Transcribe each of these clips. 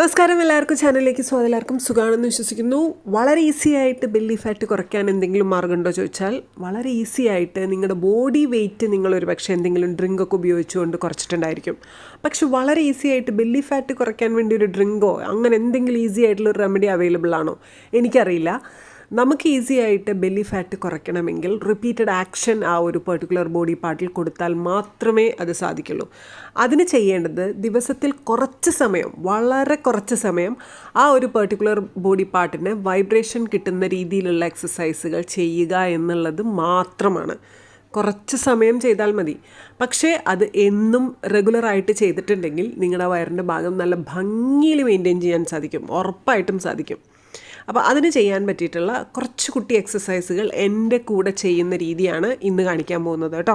നമസ്കാരം എല്ലാവർക്കും ചാനലിലേക്ക് സ്വാഗതം. എല്ലാവർക്കും സുഖമാണെന്ന് വിശ്വസിക്കുന്നു. വളരെ ഈസി ആയിട്ട് ബെല്ലി ഫാറ്റ് കുറയ്ക്കാൻ എന്തെങ്കിലും മാർഗമുണ്ടോ ചോദിച്ചാൽ വളരെ ഈസി ആയിട്ട് നിങ്ങളുടെ ബോഡി വെയിറ്റ് നിങ്ങൾ ഒരു പക്ഷേ എന്തെങ്കിലും ഡ്രിങ്ക് ഒക്കെ ഉപയോഗിച്ചുകൊണ്ട് കുറച്ചിട്ടുണ്ടായിരിക്കും. പക്ഷെ വളരെ ഈസി ആയിട്ട് ബെല്ലി ഫാറ്റ് കുറയ്ക്കാൻ വേണ്ടി ഒരു ഡ്രിങ്കോ അങ്ങനെ എന്തെങ്കിലും ഈസി ആയിട്ടുള്ള ഒരു റെമഡി അവൈലബിൾ ആണോ? എനിക്കറിയില്ല. നമുക്ക് ഈസി ആയിട്ട് ബെല്ലി ഫാറ്റ് കുറയ്ക്കണമെങ്കിൽ റിപ്പീറ്റഡ് ആക്ഷൻ ആ ഒരു പെർട്ടിക്കുലർ ബോഡി പാർട്ടിൽ കൊടുത്താൽ മാത്രമേ അത് സാധിക്കുള്ളൂ. അതിന് ചെയ്യേണ്ടത് ദിവസത്തിൽ കുറച്ച് സമയം വളരെ കുറച്ച് സമയം ആ ഒരു പെർട്ടിക്കുലർ ബോഡി പാർട്ടിന് വൈബ്രേഷൻ കിട്ടുന്ന രീതിയിലുള്ള എക്സസൈസുകൾ ചെയ്യുക എന്നുള്ളത് മാത്രമാണ്. കുറച്ച് സമയം ചെയ്താൽ മതി. പക്ഷേ അത് എന്നും റെഗുലറായിട്ട് ചെയ്തിട്ടുണ്ടെങ്കിൽ നിങ്ങളുടെ വയറിന്റെ ഭാഗം നല്ല ഭംഗിയിൽ മെയിന്റെയിൻ ചെയ്യാൻ സാധിക്കും ഉറപ്പായിട്ടും സാധിക്കും. അപ്പോൾ അതിന് ചെയ്യാൻ പറ്റിയിട്ടുള്ള കുറച്ച് കുട്ടി എക്സസൈസുകൾ എന്റെ കൂടെ ചെയ്യുന്ന രീതിയാണ് ഇന്ന് കാണിക്കാൻ പോകുന്നത് കേട്ടോ.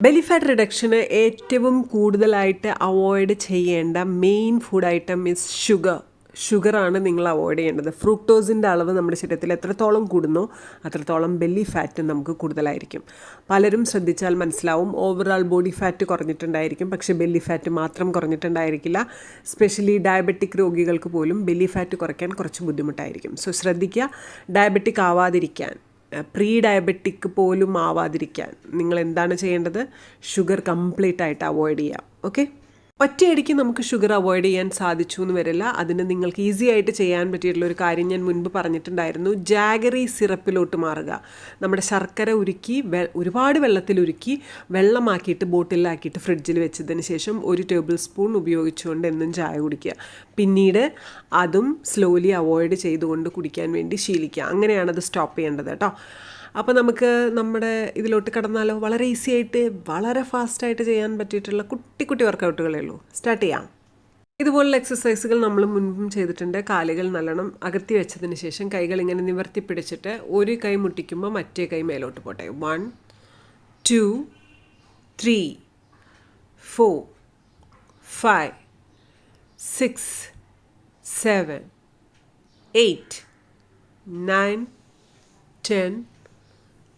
ബെലി ഫാറ്റ് റിഡക്ഷന് ഏറ്റവും കൂടുതലായിട്ട് അവോയ്ഡ് ചെയ്യേണ്ട main food item is sugar ഷുഗറാണ് നിങ്ങൾ അവോയ്ഡ് ചെയ്യേണ്ടത്. ഫ്രൂക്ടോസിന്റെ അളവ് നമ്മുടെ ശരീരത്തിൽ എത്രത്തോളം കൂടുന്നോ അത്രത്തോളം ബെല്ലി ഫാറ്റ് നമുക്ക് കൂടുതലായിരിക്കും. പലരും ശ്രദ്ധിച്ചാൽ മനസ്സിലാവും ഓവറോൾ ബോഡി ഫാറ്റ് കുറഞ്ഞിട്ടുണ്ടായിരിക്കും പക്ഷേ ബെല്ലി ഫാറ്റ് മാത്രം കുറഞ്ഞിട്ടുണ്ടായിരിക്കില്ല. സ്പെഷ്യലി ഡയബറ്റിക് രോഗികൾക്ക് പോലും ബെല്ലി ഫാറ്റ് കുറയ്ക്കാൻ കുറച്ച് ബുദ്ധിമുട്ടായിരിക്കും. സോ ശ്രദ്ധിക്കുക ഡയബറ്റിക് ആവാതിരിക്കാൻ പ്രീ ഡയബറ്റിക് പോലും ആവാതിരിക്കാൻ നിങ്ങൾ എന്താണ് ചെയ്യേണ്ടത്? ഷുഗർ കംപ്ലീറ്റ് ആയിട്ട് അവോയ്ഡ് ചെയ്യാം ഓക്കെ? ഒറ്റയടിക്ക് നമുക്ക് ഷുഗർ അവോയ്ഡ് ചെയ്യാൻ സാധിച്ചു എന്ന് വരില്ല. അതിന് നിങ്ങൾക്ക് ഈസി ആയിട്ട് ചെയ്യാൻ പറ്റിയിട്ടുള്ള ഒരു കാര്യം ഞാൻ മുൻപ് പറഞ്ഞിട്ടുണ്ടായിരുന്നു. ജാഗറി സിറപ്പിലോട്ട് മാറുക. നമ്മുടെ ശർക്കര ഉരുക്കി ഒരുപാട് വെള്ളത്തിൽ ഉരുക്കി വെള്ളമാക്കിയിട്ട് ബോട്ടിലാക്കിയിട്ട് ഫ്രിഡ്ജിൽ വെച്ചതിന് ശേഷം ഒരു ടേബിൾ സ്പൂൺ ഉപയോഗിച്ചുകൊണ്ട് എന്നും ചായ കുടിക്കുക. പിന്നീട് അതും സ്ലോലി അവോയ്ഡ് ചെയ്തുകൊണ്ട് കുടിക്കാൻ വേണ്ടി ശീലിക്കുക. അങ്ങനെയാണത് സ്റ്റോപ്പ് ചെയ്യേണ്ടത് കേട്ടോ. അപ്പോൾ നമുക്ക് നമ്മുടെ ഇതിലോട്ട് കടന്നാലോ? വളരെ ഈസി ആയിട്ട് വളരെ ഫാസ്റ്റായിട്ട് ചെയ്യാൻ പറ്റിയിട്ടുള്ള കുട്ടി കുട്ടി വർക്കൗട്ടുകളേ ഉള്ളൂ. സ്റ്റാർട്ട് ചെയ്യാം. ഇതുപോലുള്ള എക്സസൈസുകൾ നമ്മൾ മുൻപും ചെയ്തിട്ടുണ്ട്. കാലുകൾ നല്ലോണം അകത്തി വെച്ചതിന് ശേഷം കൈകൾ ഇങ്ങനെ നിവർത്തി പിടിച്ചിട്ട് ഒരു കൈ മുട്ടിക്കുമ്പോൾ മറ്റേ കൈ മേലോട്ട് പോട്ടെ. One two three four five six seven eight nine ten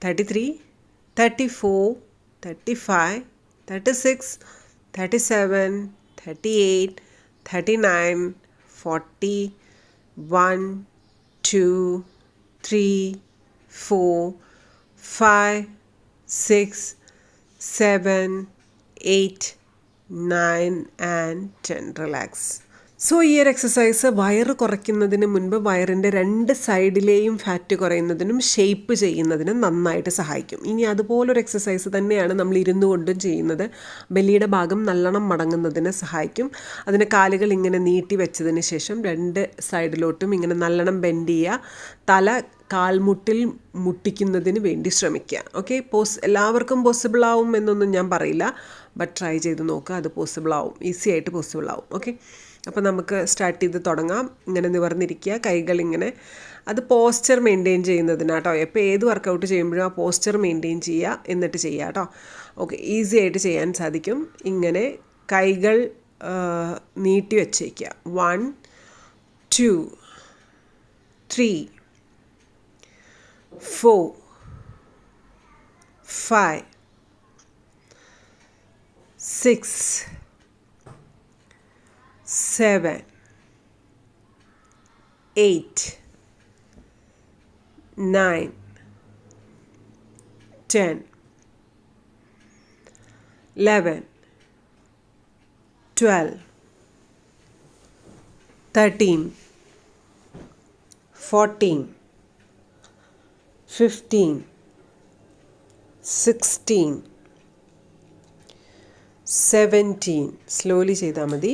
33, 34, 35, 36, 37, 38, 39, 40, 1, 2, 3, 4, 5, 6, 7, 8, 9 and 10. Relax. So ഈ ഒരു എക്സസൈസ് വയറ് കുറയ്ക്കുന്നതിന് മുൻപ് വയറിന്റെ രണ്ട് സൈഡിലെയും ഫാറ്റ് കുറയുന്നതിനും ഷേപ്പ് ചെയ്യുന്നതിനും നന്നായിട്ട് സഹായിക്കും. ഇനി അതുപോലൊരു എക്സസൈസ് തന്നെയാണ് നമ്മൾ ഇരുന്നു കൊണ്ടും ചെയ്യുന്നത്. ബലിയുടെ ഭാഗം നല്ലോണം മടങ്ങുന്നതിന് സഹായിക്കും. അതിന് കാലുകൾ ഇങ്ങനെ നീട്ടി വെച്ചതിന് ശേഷം രണ്ട് സൈഡിലോട്ടും ഇങ്ങനെ നല്ലോണം ബെൻഡ് ചെയ്യുക. തല കാൽമുട്ടിൽ മുട്ടിക്കുന്നതിന് വേണ്ടി ശ്രമിക്കുക. ഓക്കെ പോസ് എല്ലാവർക്കും പോസിബിൾ ആവും എന്നൊന്നും ഞാൻ പറയില്ല. ബട്ട് ട്രൈ ചെയ്ത് നോക്കുക അത് പോസിബിൾ ആവും. ഈസി ആയിട്ട് പോസിബിൾ ആവും. ഓക്കെ അപ്പോൾ നമുക്ക് സ്റ്റാർട്ട് ചെയ്ത് തുടങ്ങാം. ഇങ്ങനെ നിവർന്നിരിക്കുക കൈകൾ ഇങ്ങനെ. അത് പോസ്ചർ മെയിന്റെയിൻ ചെയ്യുന്നതിനാട്ടോ എപ്പോൾ ഏത് വർക്കൗട്ട് ചെയ്യുമ്പോഴും ആ പോസ്ചർ മെയിന്റെയിൻ ചെയ്യുക എന്നിട്ട് ചെയ്യുക കേട്ടോ ഓക്കെ ഈസി ആയിട്ട് ചെയ്യാൻ സാധിക്കും. ഇങ്ങനെ കൈകൾ നീട്ടി വച്ചേക്കുക. One two three four five six seven, eight, nine, ten, eleven, twelve, thirteen, fourteen, fifteen, sixteen, seventeen. Slowly ചെയ്താൽ മതി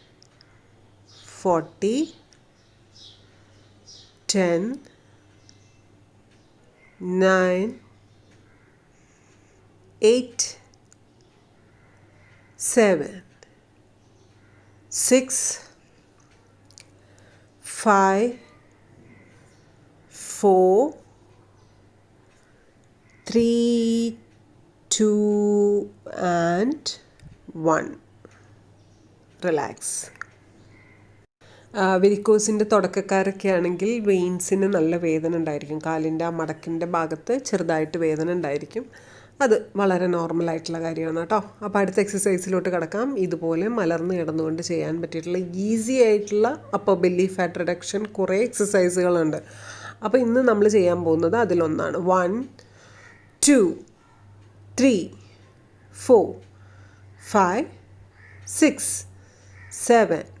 40 10 9 8 7 6 5 4 3 2 and 1 relax. വെരിക്കോസിന്റെ തുടക്കക്കാരൊക്കെ ആണെങ്കിൽ വെയിൻസിന് നല്ല വേദന ഉണ്ടായിരിക്കും. കാലിന്റെ ആ മടക്കിന്റെ ഭാഗത്ത് ചെറുതായിട്ട് വേദന ഉണ്ടായിരിക്കും. അത് വളരെ നോർമലായിട്ടുള്ള കാര്യമാണ് കേട്ടോ. അപ്പോൾ അടുത്ത എക്സസൈസിലോട്ട് കിടക്കാം. ഇതുപോലെ മലർന്ന് കിടന്നുകൊണ്ട് ചെയ്യാൻ പറ്റിയിട്ടുള്ള ഈസി ആയിട്ടുള്ള അപ്പോൾ ബെല്ലി ഫാറ്റ് റിഡക്ഷൻ കുറേ എക്സസൈസുകളുണ്ട് അപ്പോൾ ഇന്ന് നമ്മൾ ചെയ്യാൻ പോകുന്നത് അതിലൊന്നാണ്. One two three four five six seven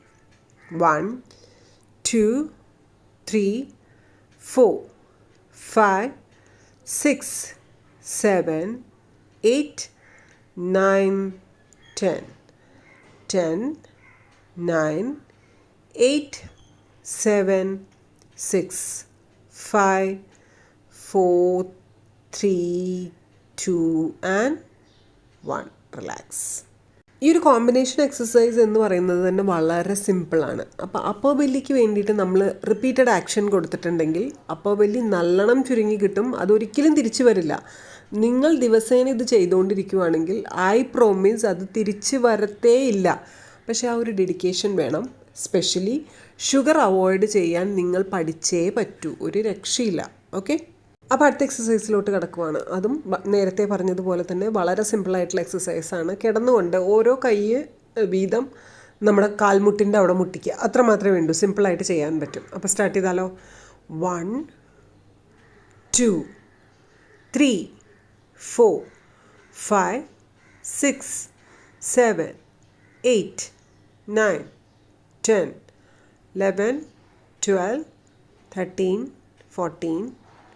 1, 2, 3, 4, 5, 6, 7, 8, 9, 10. 10, 9, 8, 7, 6, 5, 4, 3, 2 and 1. Relax. ഈ ഒരു കോമ്പിനേഷൻ എക്സസൈസ് എന്ന് പറയുന്നത് തന്നെ വളരെ സിമ്പിളാണ് അപ്പോൾ അപ്പോ ബെല്ലിക്ക് വേണ്ടിയിട്ട് നമ്മൾ റിപ്പീറ്റഡ് ആക്ഷൻ കൊടുത്തിട്ടുണ്ടെങ്കിൽ അപ്പോ ബെല്ലി നല്ലോണം ചുരുങ്ങി കിട്ടും. അതൊരിക്കലും തിരിച്ചു വരില്ല. നിങ്ങൾ ദിവസേന ഇത് ചെയ്തുകൊണ്ടിരിക്കുവാണെങ്കിൽ ഐ പ്രോമിസ് അത് തിരിച്ചു വരത്തേ ഇല്ല. പക്ഷേ ആ ഒരു ഡെഡിക്കേഷൻ വേണം. സ്പെഷ്യലി ഷുഗർ അവോയ്ഡ് ചെയ്യാൻ നിങ്ങൾ പഠിച്ചേ പറ്റൂ. ഒരു രക്ഷയില്ല. ഓക്കെ അപ്പോൾ അടുത്ത എക്സസൈസിലോട്ട് കിടക്കുവാണ്. അതും നേരത്തെ പറഞ്ഞതുപോലെ തന്നെ വളരെ സിമ്പിളായിട്ടുള്ള എക്സസൈസാണ് കിടന്നുകൊണ്ട് ഓരോ കൈ വീതം നമ്മുടെ കാൽമുട്ടിന്റെ അവിടെ മുട്ടിക്കുക. അത്ര മാത്രമേ വേണ്ടൂ. സിമ്പിളായിട്ട് ചെയ്യാൻ പറ്റും. അപ്പോൾ സ്റ്റാർട്ട് ചെയ്താലോ? One two three four five six seven eight nine ten eleven twelve thirteen fourteen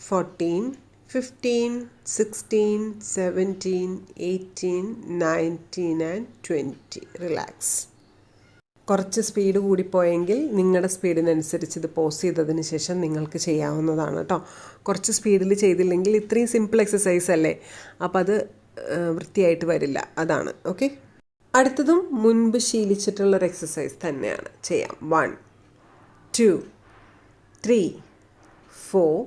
five six seven eight nine ten eleven twelve thirteen fourteen fifteen sixteen seventeen eighteen nineteen and twenty relax കുറച്ച് speed കൂടിപ്പോയെങ്കിൽ നിങ്ങളുടെ സ്പീഡിനനുസരിച്ച് ഇത് pose ചെയ്തതിന് ശേഷം നിങ്ങൾക്ക് ചെയ്യാവുന്നതാണ് കേട്ടോ കുറച്ച് സ്പീഡിൽ ചെയ്തില്ലെങ്കിൽ ഇത്രയും സിമ്പിൾ എക്സസൈസ് അല്ലേ? അപ്പോൾ അത് വൃത്തിയായിട്ട് വരില്ല. അതാണ്. ഓക്കെ അടുത്തതും മുൻപ് ശീലിച്ചിട്ടുള്ളൊരു എക്സസൈസ് തന്നെയാണ്. ചെയ്യാം. One two three four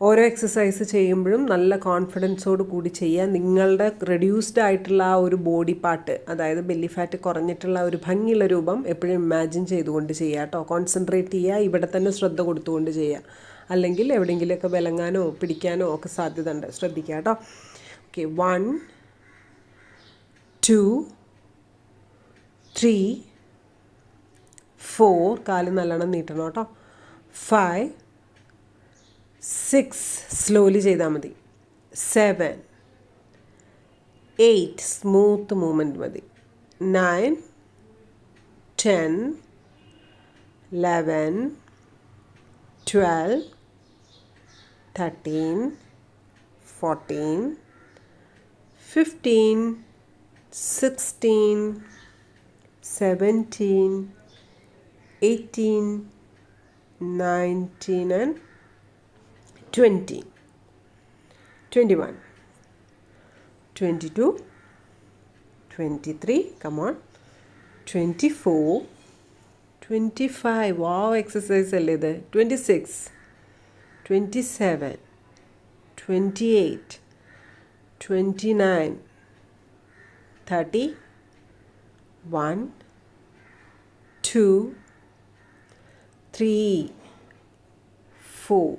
ഓരോ എക്സസൈസ് ചെയ്യുമ്പോഴും നല്ല കോൺഫിഡൻസോട് കൂടി ചെയ്യുക നിങ്ങളുടെ റെഡ്യൂസ്ഡ് ആയിട്ടുള്ള ആ ഒരു ബോഡി പാർട്ട് അതായത് ബെല്ലി ഫാറ്റ് കുറഞ്ഞിട്ടുള്ള ഒരു ഭംഗിയുള്ള രൂപം എപ്പോഴും ഇമാജിൻ ചെയ്തുകൊണ്ട് ചെയ്യുക കേട്ടോ. കോൺസെൻട്രേറ്റ് ചെയ്യുക ഇവിടെ തന്നെ ശ്രദ്ധ കൊടുത്തുകൊണ്ട് ചെയ്യുക. അല്ലെങ്കിൽ എവിടെയെങ്കിലുമൊക്കെ വിലങ്ങാനോ പിടിക്കാനോ ഒക്കെ സാധ്യത ഉണ്ട് ശ്രദ്ധിക്കുക കേട്ടോ. Okay one two three four കാൽ നല്ലോണം നീട്ടണം കേട്ടോ. Five സിക്സ് സ്ലോലി ചെയ്താൽ മതി സെവൻ എയ്റ്റ് സ്മൂത്ത് മൂവ്മെൻറ്റ് മതി nine ten eleven twelve thirteen fourteen fifteen sixteen seventeen eighteen nineteen and 20 21 22 23 come on. 24 25 wow exercise a little. 26 27 28 29 30 1 2 3 4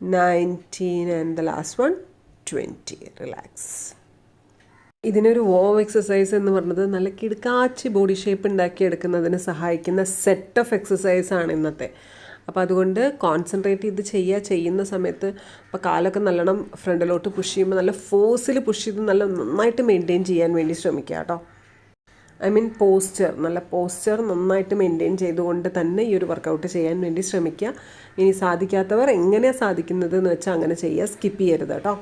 19 and the last one 20 relax. ഇതിനൊരു warm exercise എന്ന് പറഞ്ഞത് നല്ല കിടക്കാച്ചി body shape ഉണ്ടാക്കിയെടുക്കുന്നതിന് സഹായിക്കുന്ന set of exercise ആണ് ഇന്നത്തെ. അപ്പോൾ അതുകൊണ്ട് കോൺസെൻട്രേറ്റ് ചെയ്ത് ചെയ്യുക ചെയ്യുന്ന സമയത്ത് ഇപ്പോൾ കാലൊക്കെ നല്ലോണം ഫ്രണ്ടിലോട്ട് പുഷ് ചെയ്യുമ്പോൾ നല്ല ഫോഴ്സിൽ പുഷ് ചെയ്ത് നല്ല നന്നായിട്ട് മെയിന്റെയിൻ ചെയ്യാൻ വേണ്ടി ശ്രമിക്കുക കേട്ടോ ഐ മീൻ പോസ്ചർ നല്ല പോസ്ചർ നന്നായിട്ട് മെയിന്റെയിൻ ചെയ്തുകൊണ്ട് തന്നെ ഈ ഒരു വർക്കൗട്ട് ചെയ്യാൻ വേണ്ടി ശ്രമിക്കുക. ഇനി സാധിക്കാത്തവർ എങ്ങനെയാണ് സാധിക്കുന്നത് എന്ന് വെച്ചാൽ അങ്ങനെ ചെയ്യുക. സ്കിപ്പ് ചെയ്യരുത് കേട്ടോ.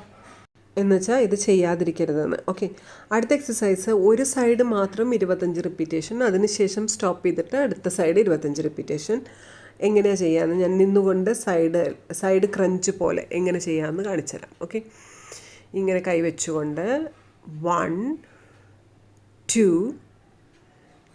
എന്ന് വെച്ചാൽ ഇത് ചെയ്യാതിരിക്കരുതെന്ന്. ഓക്കെ. അടുത്ത എക്സസൈസ് ഒരു സൈഡ് മാത്രം ഇരുപത്തഞ്ച് റിപ്പീറ്റേഷൻ അതിനുശേഷം സ്റ്റോപ്പ് ചെയ്തിട്ട് അടുത്ത സൈഡ് ഇരുപത്തഞ്ച് റിപ്പീറ്റേഷൻ എങ്ങനെയാണ് ചെയ്യാമെന്ന് ഞാൻ നിന്നുകൊണ്ട് സൈഡ് സൈഡ് ക്രഞ്ച് പോലെ എങ്ങനെ ചെയ്യാമെന്ന് കാണിച്ചുതരാം. ഓക്കെ. ഇങ്ങനെ കൈവച്ചുകൊണ്ട് one two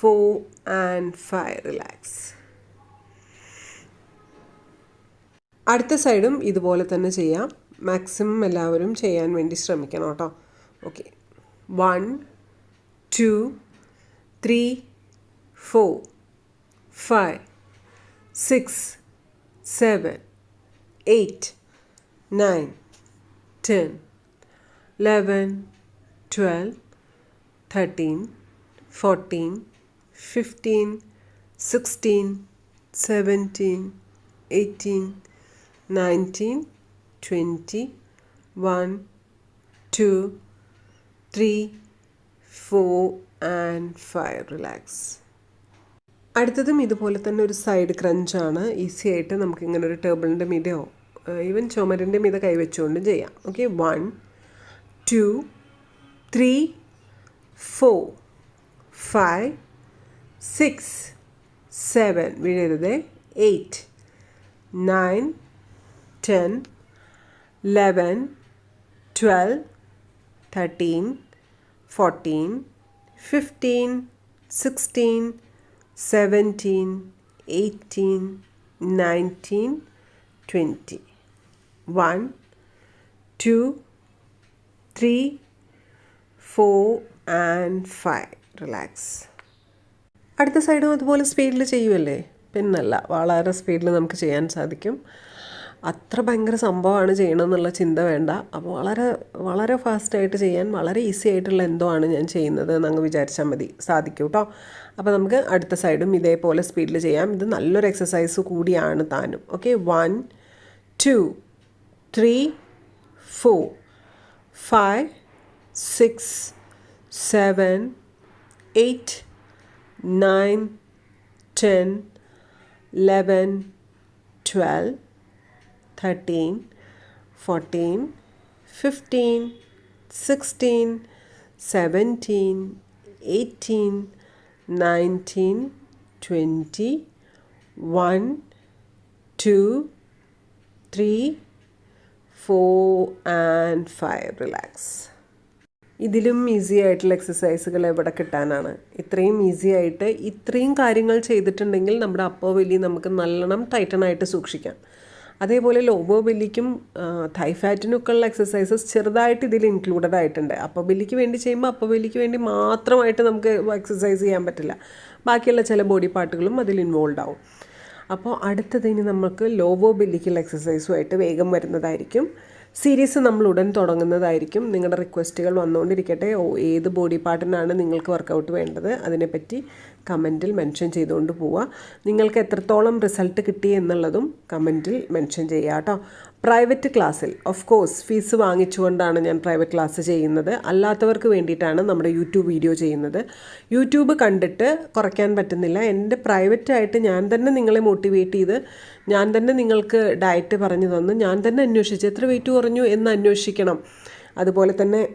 Four and five relax. അടുത്ത സൈഡും ഇതുപോലെ തന്നെ ചെയ്യാം. മാക്സിമം എല്ലാവരും ചെയ്യാൻ വേണ്ടി ശ്രമിക്കണം കേട്ടോ. Okay one two three four five six seven eight nine ten eleven twelve thirteen fourteen fifteen sixteen seventeen eighteen nineteen twenty one two three four and five relax അടുത്തതും ഇതുപോലെ തന്നെ ഒരു സൈഡ് ക്രഞ്ചാണ് ഈസി ആയിട്ട് നമുക്ക് ഇങ്ങനെ ഒരു ടേബിളിന്റെ മീതയോ ഈവൻ ചുമരിന്റെ മീത കൈവച്ചുകൊണ്ട് ചെയ്യാം. Okay one two three four five six seven വീഴരുത് eight nine ten eleven twelve thirteen fourteen fifteen sixteen seventeen eighteen nineteen twenty one two three four and five relax അടുത്ത സൈഡും അതുപോലെ സ്പീഡിൽ ചെയ്യുമല്ലേ പിന്നല്ല വളരെ സ്പീഡിൽ നമുക്ക് ചെയ്യാൻ സാധിക്കും. അത്ര ഭയങ്കര സംഭവമാണ് ചെയ്യണമെന്നുള്ള ചിന്ത വേണ്ട. അപ്പോൾ വളരെ വളരെ ഫാസ്റ്റായിട്ട് ചെയ്യാൻ വളരെ ഈസി ആയിട്ടുള്ള എന്തോ ആണ് ഞാൻ ചെയ്യുന്നത് എന്നങ്ങ് വിചാരിച്ചാൽ മതി. സാധിക്കും കേട്ടോ അപ്പോൾ നമുക്ക് അടുത്ത സൈഡും ഇതേപോലെ സ്പീഡിൽ ചെയ്യാം. ഇത് നല്ലൊരു എക്സസൈസ് കൂടിയാണ് താനും. Okay one two three four five six seven eight 9, 10, 11, 12, 13, 14, 15, 16, 17, 18, 19, 20, 1, 2, 3, 4 and 5. Relax. ഇതിലും ഈസി ആയിട്ടുള്ള എക്സസൈസുകൾ എവിടെ കിട്ടാനാണ്? ഇത്രയും ഈസി ആയിട്ട് ഇത്രയും കാര്യങ്ങൾ ചെയ്തിട്ടുണ്ടെങ്കിൽ നമ്മുടെ അപ്പോ വലി നമുക്ക് നല്ലോണം ടൈറ്റനായിട്ട് സൂക്ഷിക്കാം. അതേപോലെ ലോബോ ബെല്ലിക്കും തൈ ഉള്ള എക്സസൈസസ് ചെറുതായിട്ട് ഇതിൽ ഇൻക്ലൂഡഡ് ആയിട്ടുണ്ട്. അപ്പോൾ ബെല്ലിക്ക് വേണ്ടി ചെയ്യുമ്പോൾ അപ്പോൾ ബെല്ലിക്ക് വേണ്ടി മാത്രമായിട്ട് നമുക്ക് എക്സസൈസ് ചെയ്യാൻ പറ്റില്ല. ബാക്കിയുള്ള ചില ബോഡി പാർട്ടുകളും അതിൽ ഇൻവോൾവ് ആവും. അപ്പോൾ അടുത്തതിന് നമുക്ക് ലോബോ ബെല്ലിക്കുള്ള എക്സസൈസുമായിട്ട് വേഗം വരുന്നതായിരിക്കും. സീരീസ് നമ്മൾ ഉടൻ തുടങ്ങുന്നതായിരിക്കും. നിങ്ങളുടെ റിക്വസ്റ്റുകൾ വന്നുകൊണ്ടിരിക്കട്ടെ. ഓ ഏത് ബോഡി പാർട്ടിനാണ് നിങ്ങൾക്ക് വർക്കൗട്ട് വേണ്ടത്? അതിനെപ്പറ്റി കമന്റിൽ മെൻഷൻ ചെയ്തുകൊണ്ട് പോവുക നിങ്ങൾക്ക് എത്രത്തോളം റിസൾട്ട് കിട്ടി എന്നുള്ളതും കമന്റിൽ മെൻഷൻ ചെയ്യുക കേട്ടോ പ്രൈവറ്റ് ക്ലാസ്സിൽ ഓഫ് കോഴ്സ് ഫീസ് വാങ്ങിച്ചുകൊണ്ടാണ് ഞാൻ പ്രൈവറ്റ് ക്ലാസ് ചെയ്യുന്നത്. അല്ലാത്തവർക്ക് വേണ്ടിയിട്ടാണ് നമ്മുടെ യൂട്യൂബ് വീഡിയോ ചെയ്യുന്നത്. യൂട്യൂബ് കണ്ടിട്ട് കുറയ്ക്കാൻ പറ്റുന്നില്ല. എന്റെ പ്രൈവറ്റായിട്ട് ഞാൻ തന്നെ നിങ്ങളെ മോട്ടിവേറ്റ് ചെയ്ത് ഞാൻ തന്നെ നിങ്ങൾക്ക് ഡയറ്റ് പറഞ്ഞു തന്നു. ഞാൻ തന്നെ അന്വേഷിച്ച്. എത്ര വെയിറ്റ് കുറഞ്ഞു എന്ന് അന്വേഷിക്കണം. അതുപോലെ തന്നെ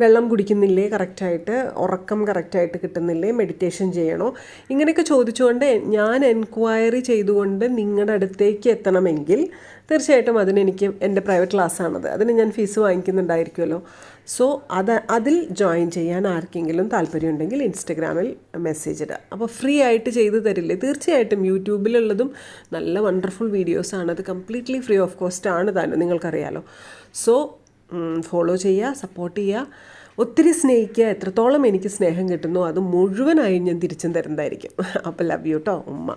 വെള്ളം കുടിക്കുന്നില്ലേ കറക്റ്റായിട്ട്? ഉറക്കം കറക്റ്റായിട്ട് കിട്ടുന്നില്ലേ? മെഡിറ്റേഷൻ ചെയ്യണോ? ഇങ്ങനെയൊക്കെ ചോദിച്ചുകൊണ്ട് ഞാൻ എൻക്വയറി ചെയ്തുകൊണ്ട് നിങ്ങളുടെ അടുത്തേക്ക് എത്തണമെങ്കിൽ തീർച്ചയായിട്ടും അതിനെനിക്ക് എന്റെ പ്രൈവറ്റ് ക്ലാസ്സാണത് അതിന് ഞാൻ ഫീസ് വാങ്ങിക്കുന്നുണ്ടായിരിക്കുമല്ലോ. സോ അത് അതിൽ ജോയിൻ ചെയ്യാൻ ആർക്കെങ്കിലും താല്പര്യമുണ്ടെങ്കിൽ ഇൻസ്റ്റഗ്രാമിൽ മെസ്സേജ് ഇടുക. അപ്പോൾ ഫ്രീ ആയിട്ട് ചെയ്തു തരില്ലേ? തീർച്ചയായിട്ടും യൂട്യൂബിലുള്ളതും നല്ല വണ്ടർഫുൾ വീഡിയോസാണ് അത് കംപ്ലീറ്റ്ലി ഫ്രീ ഓഫ് കോസ്റ്റ് ആണ് താനും. നിങ്ങൾക്കറിയാലോ. സോ ഫോളോ ചെയ്യുക സപ്പോർട്ട് ചെയ്യുക. ഒത്തിരി സ്നേഹിക്കുക. എത്രത്തോളം എനിക്ക് സ്നേഹം കിട്ടുന്നു അത് മുഴുവനായും ഞാൻ തിരിച്ചും തരുന്നതായിരിക്കും. അപ്പോൾ ലവ് യു കേട്ടോ ഉമ്മ.